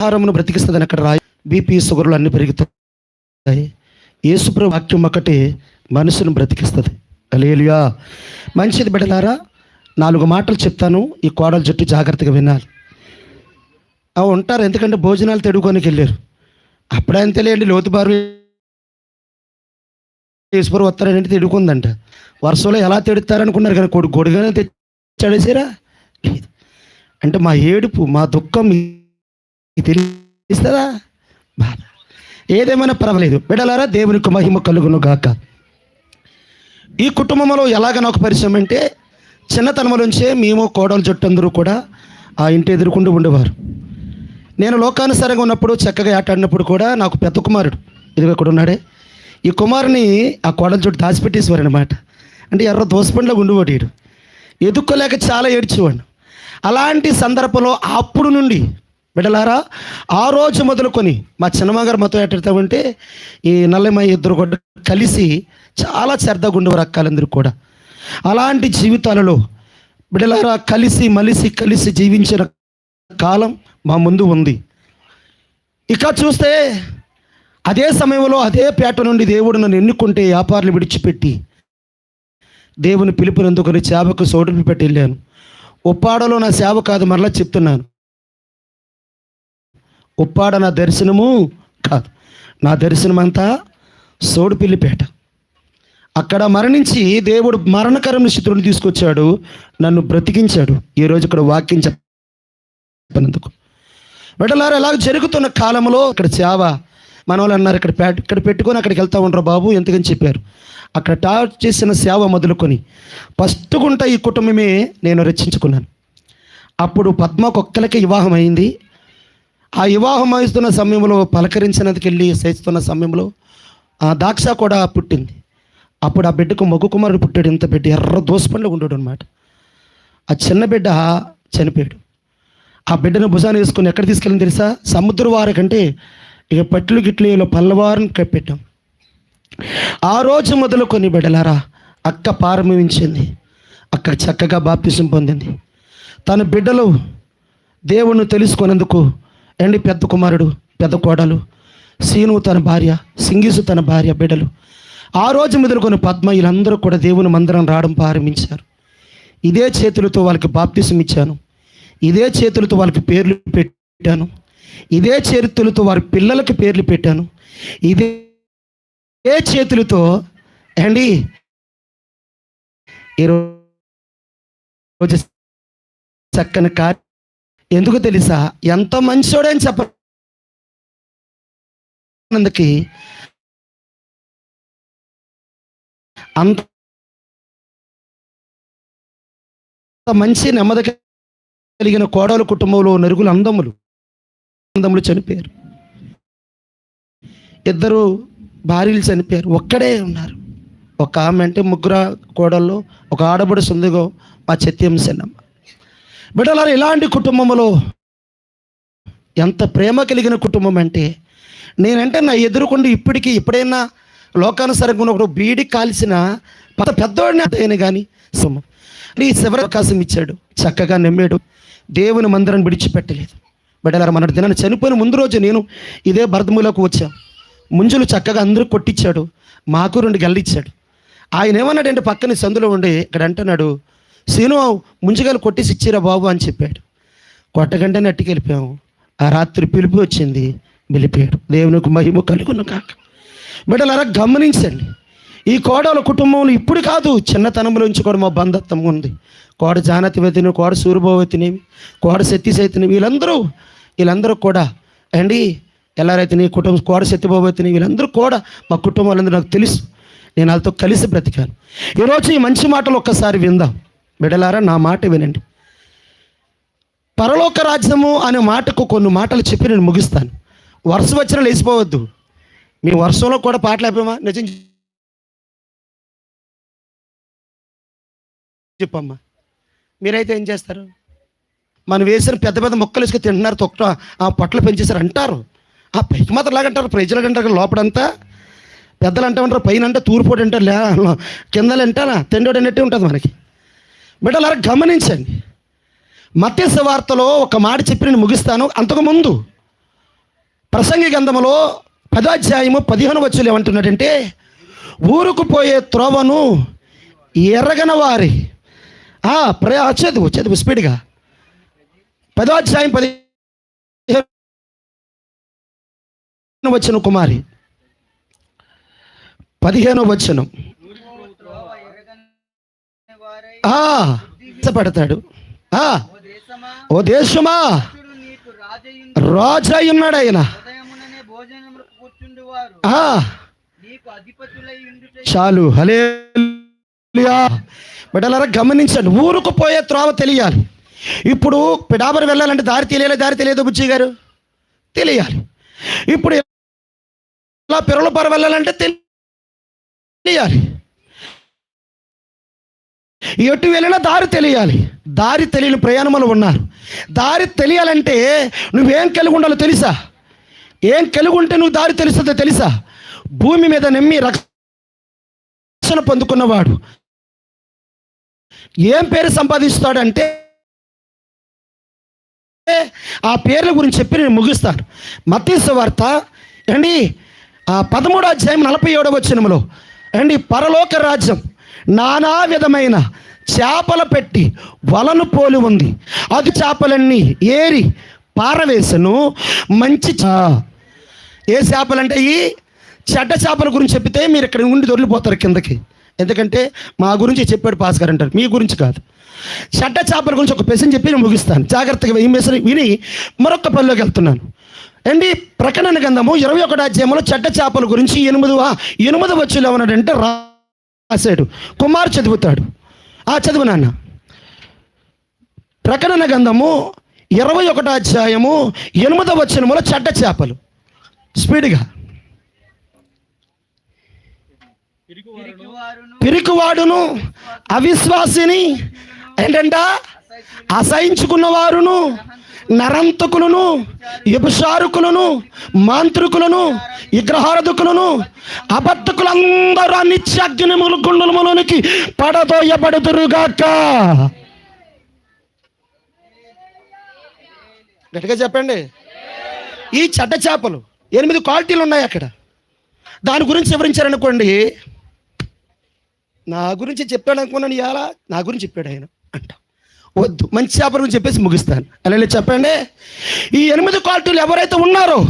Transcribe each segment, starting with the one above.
ఆహారమును బ్రతికిస్తుందని అక్కడ రాయి. బీపీ షుగర్లు అన్ని పెరుగుతాయి. యేసుప్రభు వాక్యం ఒకటి మనసును బ్రతికిస్తుంది. లేలుయా మంచిది బిడ్డలారా నాలుగు మాటలు చెప్తాను ఈ కోడలు జట్టు జాగ్రత్తగా వినాలి. అవి ఉంటారు ఎందుకంటే భోజనాలు తెడుకోనికి వెళ్ళారు. అప్పుడే తెలియండి లోతుబారు ఈశ్వరు వస్తారనేది తిడుకుందంట. వర్షంలో ఎలా తిడుతారనుకున్నారు కానీ కొడు గొడుగానే తెచ్చాడేసారా లేదు. అంటే మా ఏడుపు మా దుఃఖం మీకు తెలుస్తుందా బాధ ఏదేమైనా పర్వాలేదు. బిడలారా దేవునికి మహిమ కలుగును గాక ఈ కుటుంబంలో ఎలాగ నాకు పరిచయం అంటే చిన్నతనం నుంచే మేము కోడలు జట్టు అందరూ కూడా ఆ ఇంటి ఎదుర్కొంటూ ఉండేవారు. నేను లోకానుసారంగా ఉన్నప్పుడు చక్కగా ఆటాడినప్పుడు కూడా నాకు పెద్ద కుమారుడు. ఇదిగో ఇక్కడ ఉన్నాడే. ఈ కుమారుని ఆ కోడల చుట్టూ దాచిపెట్టేసేవారు అనమాట అంటే ఎర్ర దోసపండ్లో ఉండిపోయాడు ఎదుక్కోలేక చాలా ఏడ్చేవాడు అలాంటి సందర్భంలో అప్పుడు నుండి బిడ్డలారా ఆ రోజు మొదలుకొని మా చిన్నమ్మగారు మాతో ఎట్టామంటే ఈ నల్లమ్మ ఇద్దరు కూడా కలిసి చాలా సరదాగా ఉండేవారు అక్కాలందరూ కూడా. అలాంటి జీవితాలలో బిడ్డలారా కలిసి మలిసి కలిసి జీవించిన కాలం మా ముందు ఉంది. ఇక చూస్తే అదే సమయంలో అదే పేట నుండి దేవుడు నన్ను ఎన్నుకుంటే వ్యాపారులు విడిచిపెట్టి దేవుని పిలుపునందుకొని సేవకు సోడుపు పెట్టి వెళ్ళాను. ఉప్పాడలో నా సేవ కాదు మరలా చెప్తున్నాను. ఉప్పాడ నా దర్శనము కాదు. నా దర్శనం అంతా సోడుపిల్లిపేట. అక్కడ మరణించి దేవుడు మరణకరం స్థితులను తీసుకొచ్చాడు నన్ను బ్రతికించాడు. ఈరోజు ఇక్కడ వాక్యం చెప్పినందుకు. బిడ్డలారా ఎలా జరుగుతున్న కాలంలో ఇక్కడ సేవ మన అన్నారు ఇక్కడ ఇక్కడ పెట్టుకొని అక్కడికి వెళ్తా ఉండరు బాబు ఎందుకని చెప్పారు? అక్కడ టార్చ్ చేసిన సేవ మొదలుకొని ఫస్ట్ గుంట ఈ కుటుంబమే నేను రచించుకున్నాను. అప్పుడు పద్మకొక్కలకి వివాహం అయింది ఆ వివాహం అయిస్తున్న సమయంలో పలకరించినందుకు వెళ్ళి సమయంలో ఆ దాక్ష కూడా పుట్టింది. అప్పుడు ఆ బిడ్డకు మగ కుమారుడు పుట్టాడు. ఇంత బిడ్డ ఎర్ర దోసపండ్లో ఉండడు అనమాట ఆ చిన్న బిడ్డ చనిపోయాడు. ఆ బిడ్డను భుజాన్ని వేసుకుని ఎక్కడ తీసుకెళ్ళింది తెలుసా? సముద్ర వారి కంటే ఇక పట్లు గిట్లు పల్లవారిని కప్పెట్టాం. ఆ రోజు మొదలు కొన్ని బిడ్డలారా అక్క ప్రారంభించింది అక్క చక్కగా బాప్తిసం పొందింది. తన బిడ్డలు దేవుణ్ణి తెలుసుకునేందుకు ఎండి పెద్ద కుమారుడు పెద్ద కోడలు? సీను తన భార్య సింగిసు తన భార్య బిడ్డలు. ఆ రోజు మొదలుకొని పద్మ వీళ్ళందరూ కూడా దేవుని మందిరం రావడం ప్రారంభించారు. ఇదే చేతులతో వాళ్ళకి బాప్తిసం ఇచ్చాను. ఇదే చేతులతో వాళ్ళకి పేర్లు పెట్టాను. ఇదే చేతులతో వారి పిల్లలకి పేర్లు పెట్టాను. ఇదే ఇదే చేతులతో అండి ఈరోజు చక్కని కార్య ఎందుకు తెలుసా? ఎంత మంచోడని చెప్పనందుకి అంత మంచి నెమ్మది కలిగిన కోడలు కుటుంబంలో నరుగులు అందములు అందములు చనిపోయారు. ఇద్దరు భార్యలు చనిపోయారు. ఒక్కడే ఉన్నారు. ఒక ఆమె అంటే ముగ్గురు కోడల్లో ఒక ఆడబడి సుందిగో మా చెత్యం సెన్నమ్మ బిడ్డలారు ఇలాంటి కుటుంబంలో ఎంత ప్రేమ కలిగిన కుటుంబం అంటే నేనంటే నా ఎదురుకుండా ఇప్పటికీ ఎప్పుడైనా లోకానుసారంగా ఉన్న ఒకడు బీడి కాల్సిన పెద్ద పెద్దవాడిని అతని కానీ సొమ్ము నీ శివరి అవకాశం ఇచ్చాడు చక్కగా నమ్మాడు దేవుని మందిరాన్ని విడిచిపెట్టలేదు. బిడ్డలారా మన దినాన్ని చనిపోయిన ముందు రోజు నేను ఇదే భరతములకు వచ్చాను. ముంజులు చక్కగా అందరూ కొట్టించాడు మాకు రెండు గల్లిచ్చాడు. ఆయన ఏమన్నాడంటే పక్కన సందులో ఉండి ఇక్కడ అంటున్నాడు సీను ముంజగాలు కొట్టేసి ఇచ్చిరా బాబు అని చెప్పాడు. కొట్టగంటనే అట్టుకెళ్ళిపోయాము ఆ రాత్రి పిలిపి వచ్చింది వెళ్ళిపోయాడు. దేవునికి మహిమ కలుగును కాక బిడ్డలారా గమనించండి. ఈ కోడల కుటుంబంలో ఇప్పుడు కాదు చిన్నతనంలో నుంచి కూడా మా బంధత్వం ఉంది. కోడ జానతివతిని కోడ సూర్యభావతిని కోడ సత్యసైతిని వీళ్ళందరూ వీళ్ళందరూ కూడా. అండి ఎల్లారైతే నీ కుటుంబం కోడ సత్యభావతిని వీళ్ళందరూ కూడా మా కుటుంబాలందరూ నాకు తెలుసు. నేను వాళ్ళతో కలిసి బ్రతికాను. ఈరోజు ఈ మంచి మాటలు ఒక్కసారి విందాం. బిడలారా నా మాట వినండి. పరలోక రాజ్యము అనే మాటకు కొన్ని మాటలు చెప్పి నేను ముగిస్తాను. వర్షం వచ్చినా లేచిపోవద్దు మీ వర్షంలో కూడా పాటలు అయిపోయామా నిజం చెప్పమ్మా. మీరైతే ఏం చేస్తారు? మనం వేసిన పెద్ద పెద్ద మొక్కలు వేసుకుని తింటున్నారు తొక్క ఆ పొట్టలు పెంచేశారు అంటారు. ఆ పైకి మాత్రం లాగంటారు ప్రజలకు అంటారు లోపడంతా. పెద్దలు అంటా ఉంటారు పైన అంటే తూర్పోడు అంటారు లే కిందలు అంటారా తిండోడు అన్నట్టే ఉంటుంది మనకి. బిడ్డలారా గమనించండి. మత్స్య వార్తలో ఒక మాట చెప్పి నేను ముగిస్తాను. అంతకుముందు ప్రసంగి గంధములో పదాధ్యాయము పదిహేను వచ్చులు ఏమంటున్నాడంటే ఊరుకు పోయే త్రోవను ఎరగన వారి. ప్రయా చదువు చదువు స్పీడ్గా. పదాధ్యాయం పది వచ్చిన కుమారి. పదిహేనో వచ్చనం ఆ ఓ దేశమా ఓ దేశమా? రాజు అయి ఉన్నాడు ఆయన. చాలు హలే బిడ్డలారా గమనించండి ఊరుకు పోయే త్రోవ తెలియాలి. ఇప్పుడు పిడాబర్ వెళ్ళాలంటే దారి తెలియాలి దారి తెలియదు బుజ్జి గారు? తెలియాలి. ఇప్పుడు ఇలా పిరలపర వెళ్ళాలంటే తెలియాలి. ఎటు వెళ్ళినా దారి తెలియాలి. దారి తెలియని ప్రయాణములు ఉన్నారు. దారి తెలియాలంటే నువ్వేం కలిగి ఉండాలో తెలుసా? ఏం కలిగి ఉంటే నువ్వు దారి తెలుస్తుందో తెలుసా? భూమి మీద నమ్మి రక్షణ పొందుకున్నవాడు. ఏం పేరు సంపాదిస్తాడంటే ఆ పేర్ల గురించి చెప్పి నేను ముగిస్తాను. మతీసు వార్త అండి ఆ పదమూడో అధ్యాయం నలభై ఏడవ వచ్చినములో అండి పరలోక రాజ్యం. నానా విధమైన చేపల పెట్టి వలను పోలి ఉంది. అది చేపలన్నీ ఏరి పారవేసను. మంచి చా- ఏ చేపలంటే ఈ చెడ్డ చేపల గురించి చెప్పితే మీరు ఇక్కడ ఉండి దొరికిపోతారు కిందకి. ఎందుకంటే మా గురించి చెప్పాడు పాస్ గారు అంటారు. మీ గురించి కాదు. చెడ్డ చేపల గురించి ఒక పెసని చెప్పి నేను ముగిస్తాను. జాగ్రత్తగా ఈ మెసేజ్ విని మరొక పనిలోకి వెళ్తున్నాను. అండి ప్రకటన గంధము ఇరవై ఒకటి అధ్యాయంలో చెడ్డ చేపల గురించి ఎనిమిది ఎనిమిది వచ్చులు ఏమన్నాడంటే రాశాడు కుమార్ చదువుతాడు. ఆ చదువు నాన్న. ప్రకటన గంధము ఇరవై ఒకటో అధ్యాయము ఎనిమిదవ వచనములో చెడ్డ చేపలు. స్పీడ్గా. పిరికివాడును అవిశ్వాసిని ఏంటంట? అసహించుకున్న వారును నరంతకులను వ్యభిచారకులను మాంత్రికులను విగ్రహారధకులను అబద్ధకులందరూ ఆ నిత్యాగ్నిములు గుండెలములోనికి పడదోయబడుతురుగాక గట్టిగా చెప్పండి. ఈ చెడ్డ చేపలు ఎనిమిది క్వాలిటీలు ఉన్నాయి అక్కడ. దాని గురించి వివరించారనుకోండి. నా గురించి చెప్పాడు అనుకున్నాను ఇలా నా గురించి చెప్పాడు ఆయన అంట. వద్దు. మంచి చేపల గురించి చెప్పేసి ముగిస్తాను. అలా చెప్పండి. ఈ ఎనిమిది క్వాలిటీలు ఎవరైతే ఉన్నారో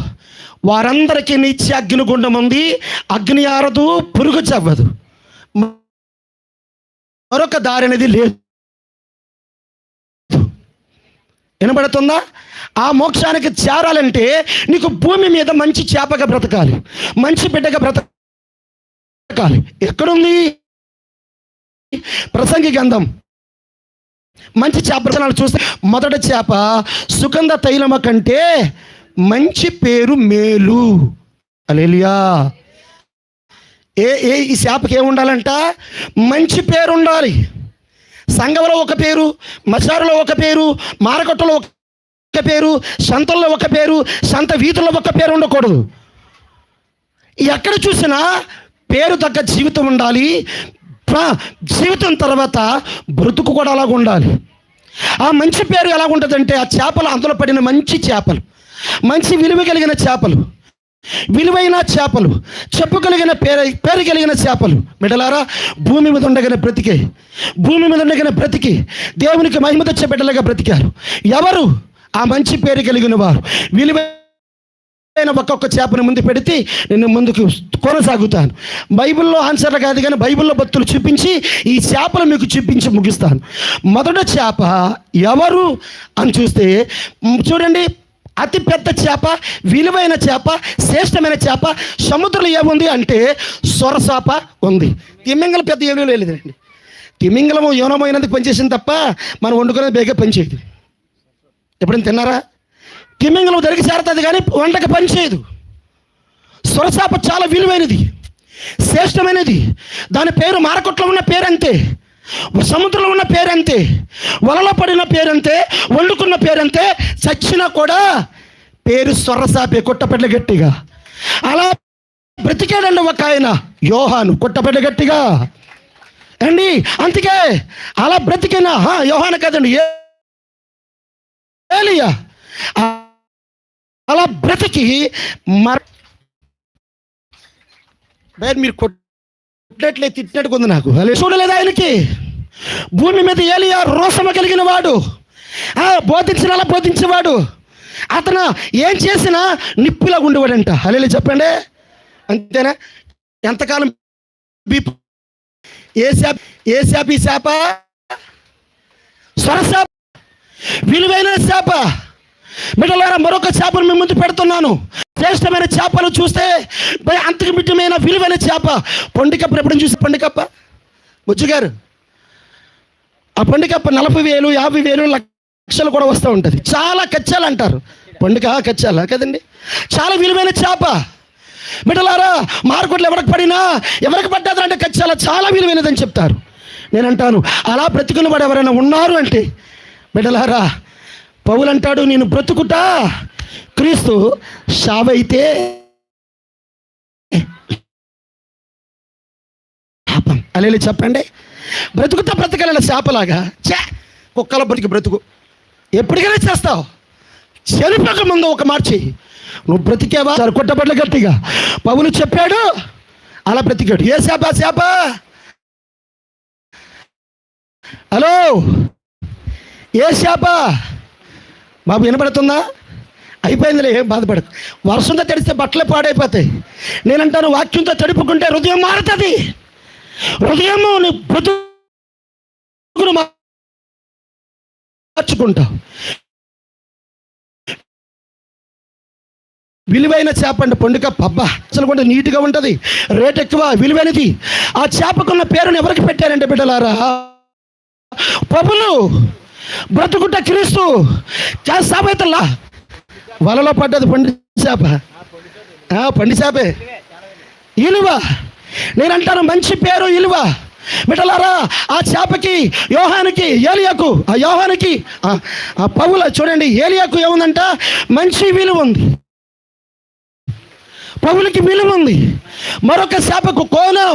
వారందరికీ నిత్య అగ్ని గుండం ఉంది. అగ్ని ఆరదు పురుగు చవ్వదు. మరొక దారి అనేది లేదు. వినబడుతుందా? ఆ మోక్షానికి చేరాలంటే నీకు భూమి మీద మంచి చేపగా బ్రతకాలి. మంచి బిడ్డగా బ్రతకాలి. ఎక్కడుంది? ప్రసంగి గంధం. మంచి చేపలు చూస్తే మొదటి చేప సుగంధ తైలమ కంటే మంచి పేరు మేలు. అలేలియా ఏ ఏ ఈ చేపకి ఏముండాలంట మంచి పేరు ఉండాలి. సంఘంలో ఒక పేరు మసారులో ఒక పేరు మారకట్టలో ఒక పేరు సంతల్లో ఒక పేరు సంత వీధుల్లో ఒక పేరు ఉండకూడదు. ఎక్కడ చూసినా పేరు తగ్గ జీవితం ఉండాలి జీవితం తర్వాత బ్రతుకు కూడా అలాగ ఉండాలి. ఆ మంచి పేరు ఎలా ఉంటుందంటే ఆ చేపలు అందులో పడిన మంచి చేపలు. మంచి విలువ కలిగిన చేపలు. విలువైన చేపలు. చెప్పగలిగిన పేరు పేరు కలిగిన చేపలు. బిడ్డలారా భూమి మీద ఉండగిన బ్రతికే. భూమి మీద ఉండగిన బ్రతికి. దేవునికి మహిమ తెచ్చే బిడ్డలుగా బ్రతికారు. ఎవరు? ఆ మంచి పేరు కలిగిన వారు. విలువైన ఒక్కొక్క చేపను ముందు పెడితే నేను ముందుకు కొనసాగుతాను. బైబిల్లో ఆన్సర్లు కాదు కానీ బైబిల్లో భక్తులు చూపించి ఈ చేపలు మీకు చూపించి ముగిస్తాను. మొదట చేప ఎవరు అని చూస్తే చూడండి అతి పెద్ద చేప విలువైన చేప శ్రేష్టమైన చేప సముద్రంలో ఏముంది అంటే సొరచాప ఉంది. తిమ్మింగల పెద్ద ఏమీ లేదండి తిమింగలం యోనమైనందుకు పనిచేసింది తప్ప మనం వండుకునేది బేగా పనిచేయదు. ఎప్పుడైనా తిన్నారా? తిమింగలం దొరికి చేరుతుంది కానీ వంటకి పనిచేయదు సొరసాప చాలా విలువైనది శ్రేష్టమైనది. దాని పేరు మారకొట్లో ఉన్న పేరు అంతే సముద్రంలో ఉన్న పేరు అంతే వలలో పడిన పేరు అంతే వండుకున్న పేరు అంతే చచ్చినా కూడా పేరు సొరసాపే కొట్టపెట్ల గట్టిగా. అలా బ్రతికాడండి ఒక ఆయన యోహాను కొట్టపెట్ల గట్టిగా. అండి అందుకే అలా బ్రతికినా యోహాను కదండి ఏలియా. అలా బ్రతికి మర మీరు కొట్టినట్లే తిట్టినట్టు ఉంది నాకు. అలా చూడలేదు ఆయనకి? భూమి మీద ఏలియా రోసమ కలిగిన వాడు. ఆ, బోధించిన అలా బోధించేవాడు. అతను ఏం చేసినా నిప్పులా ఉండేవాడంట. అలా చెప్పండి. అంతేనా? ఎంతకాలం ఏ శాప ఏ శాప? ఈ శాప? స్వరశాప విలువైన చేప బిడ్డలారా మరొక చేపను మీ ముందు పెడుతున్నాను. శ్రేష్టమైన చేపలు చూస్తే భయ అంతకు మిట్టమైన విలువైన చేప. పొండికప్ప ఎప్పుడు చూసి పండుగప్ప? బుజ్జిగారు ఆ పండుగప్ప నలభై వేలు యాభై వేలు లక్షలు కూడా వస్తూ ఉంటుంది. చాలా కచ్చాలు అంటారు. పండుగ కచ్చాలా? కదండి. చాలా విలువైన చేప. బిడ్డలారా మార్కెట్లో ఎవరికి పడినా ఎవరికి పడ్డారు అంటే కచ్చాల చాలా విలువైనదని చెప్తారు. నేను అంటాను అలా బ్రతుకున్న వాడు ఎవరైనా ఉన్నారు అంటే బిడ్డలారా పౌలంటాడు నేను బ్రతుకుటా క్రీస్తు షావైతే పాపం అలే చెప్పండి. బ్రతుకుతా బ్రతకలేల చేపలాగా చే కుక్కల బ్రతికి బ్రతుకు. ఎప్పటికైనా చేస్తావు. చనిపోక ముందు ఒక మార్చి నువ్వు బ్రతికేవా? సార్ కొట్టబడ్ల గట్టిగా. పౌలు చెప్పాడు అలా బ్రతికాడు. ఏ చేప చేప హలో! ఏ చేప బాబు వినపడుతుందా? అయిపోయిందిలే ఏం బాధపడదు వర్షంతో తడిస్తే బట్టలే పాడైపోతాయి. నేనంటాను వాక్యంతో తడుపుకుంటే హృదయం మారుతుంది. హృదయము నీ బ్రతుకును మార్చుకుంటావు విలువైన చేప అంటే పండుగ. పబ్బ అసలు కూడా నీట్గా ఉంటుంది. రేట్ ఎక్కువ విలువైనది. ఆ చేపకున్న పేరును ఎవరికి పెట్టారంటే బిడ్డలారా? పబులు బ్రతుకుట క్రీస్తు. చేస్తాబైతల్లా వలలో పడ్డది పండి చేప. ఆ, పండి చేపే. ఇలువ. నేనంటాను మంచి పేరు ఇలువ. బిడ్డలారా ఆ చేపకి యోహానికి ఏలియాకు ఆ యోహానికి ఆ, ఆ పౌల చూడండి ఏలియాకు ఏముందంట? మంచి విలువ ఉంది. పౌలకి విలువ ఉంది. మరొక చేపకు కోనం.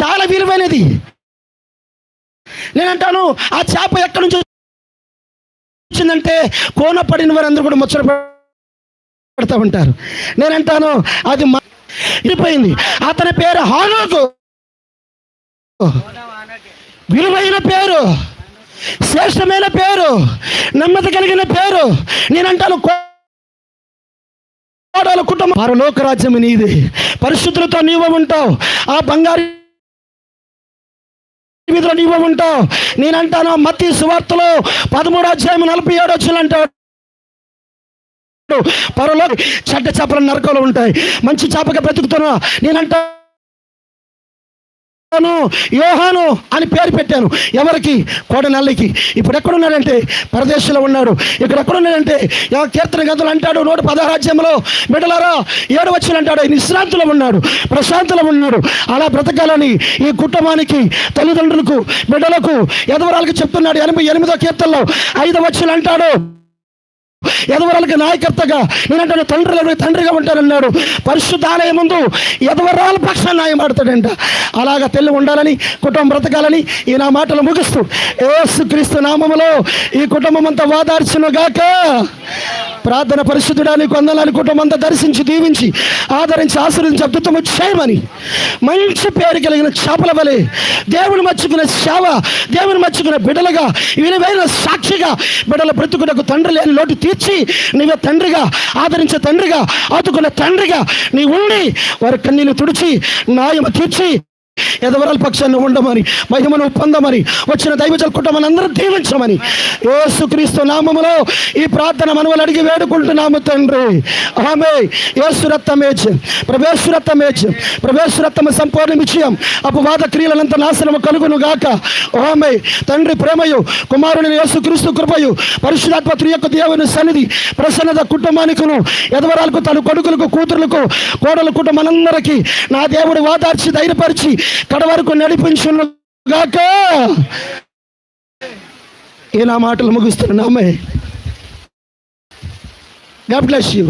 చాలా విలువైనది. నేనంటాను ఆ చేప ఎక్కడి నుంచి వచ్చిందంటే కోన పడిన వారందరూ కూడా ముచ్చట పడతా ఉంటారు. నేనంటాను అది ఇరిపోయింది అతని పేరు హానోకు విలువైన పేరు శ్రేష్టమైన పేరు నెమ్మది కలిగిన పేరు. నేనంటాను కోడల కుటుంబం పరలోక రాజ్యం నీది. పరిశుద్ధులతో నీవు ఉంటావు. ఆ బంగారు విధులు నీవు ఉంటావు. నేనంటాను మత్తి సువార్తలో పదమూడు అధ్యాయం నలభై ఏడు వచ్చిన అంటాడు పరలో చెడ్డ చేపల నరకలు ఉంటాయి. మంచి చేపగా బ్రతుకుతున్నా. నేనంటాను యోహాను అని పేరు పెట్టాను. ఎవరికి? కోడనల్లికి. ఇప్పుడు ఎక్కడున్నాడంటే? పరదేశంలో ఉన్నాడు. ఇక్కడ ఎక్కడున్నాడంటే కీర్తన గంతులు అంటాడు నూట పదహారాజ్యంలో బిడ్డలారా ఏడు వచ్చిన అంటాడు. విశ్రాంతిలో ఉన్నాడు ప్రశాంతిలో ఉన్నాడు. అలా బ్రతకాలని ఈ కుటుంబానికి తల్లిదండ్రులకు బిడ్డలకు ఎదవరాలకు చెప్తున్నాడు. ఎనభై ఎనిమిదో కీర్తనలో ఐదు వచ్చిన అంటాడు. ఎదవరాలకి నాయకర్తగా నేనంటే తండ్రులకు తండ్రిగా ఉంటానన్నాడు. పరిశుద్ధాలయం ముందు ఎదవరాల పక్షాన్ని న్యాయం ఆడతాడంట అలాగా తెల్లి ఉండాలని కుటుంబం బ్రతకాలని ఈ నా మాటలు ముగిస్తూ ఏసు క్రీస్తు నామములో ఈ కుటుంబం అంతా వాదార్చునుగాక ప్రార్థన పరిశుద్ధుడా నీకు వందనాన్ని కుటుంబం అంతా దర్శించి దీవించి ఆదరించి ఆశ్రయించి అద్భుతము చేయమని. మంచి పేరు కలిగిన చేపల వలె దేవుని మర్చుకునే సేవ దేవుని మర్చుకునే బిడలుగా విలువైన సాక్షిగా బిడల బ్రతుకునకు తండ్రి లేని లోటు తీర్చి నీవే తండ్రిగా ఆదరించే తండ్రిగా ఆదుకునే తండ్రిగా నీ ఉండి వారి కన్నీళ్ళు తుడిచి న్యాయం తీర్చి ఎదవరాల పక్షాన్ని ఉండమని మహిమను పొందమని వచ్చిన దైవజల కుటుంబాన్ని అందరూ దీవించమని. యేసుక్రీస్తు నామములో ఈ ప్రార్థన మనవలు అడిగి వేడుకుంటున్నాము తండ్రి. ఆమె యేసురత్తమేచ్ ప్రభేశ్వరత్తమేచ్ ప్రభేశ్వరత్తమ సంపూర్ణ విషయం అపవాద క్రియలంత నాశనము కలుగును గాక. ఆమె తండ్రి ప్రేమయు కుమారుని యేసుక్రీస్తు కృపయు పరిశుధాత్మ యొక్క దేవుని సన్నిధి ప్రసన్నత కుటుంబానికును ఎదవరాలకు తన కొడుకులకు కూతురులకు కోడల కుటుంబానందరికీ నా దేవుడు వాదార్చి ధైర్యపరిచి కడ వరకు నడిపించుగాక ఏ నా మాటలు ముగిస్తున్నామే గాడ్ బ్లెస్ యూ.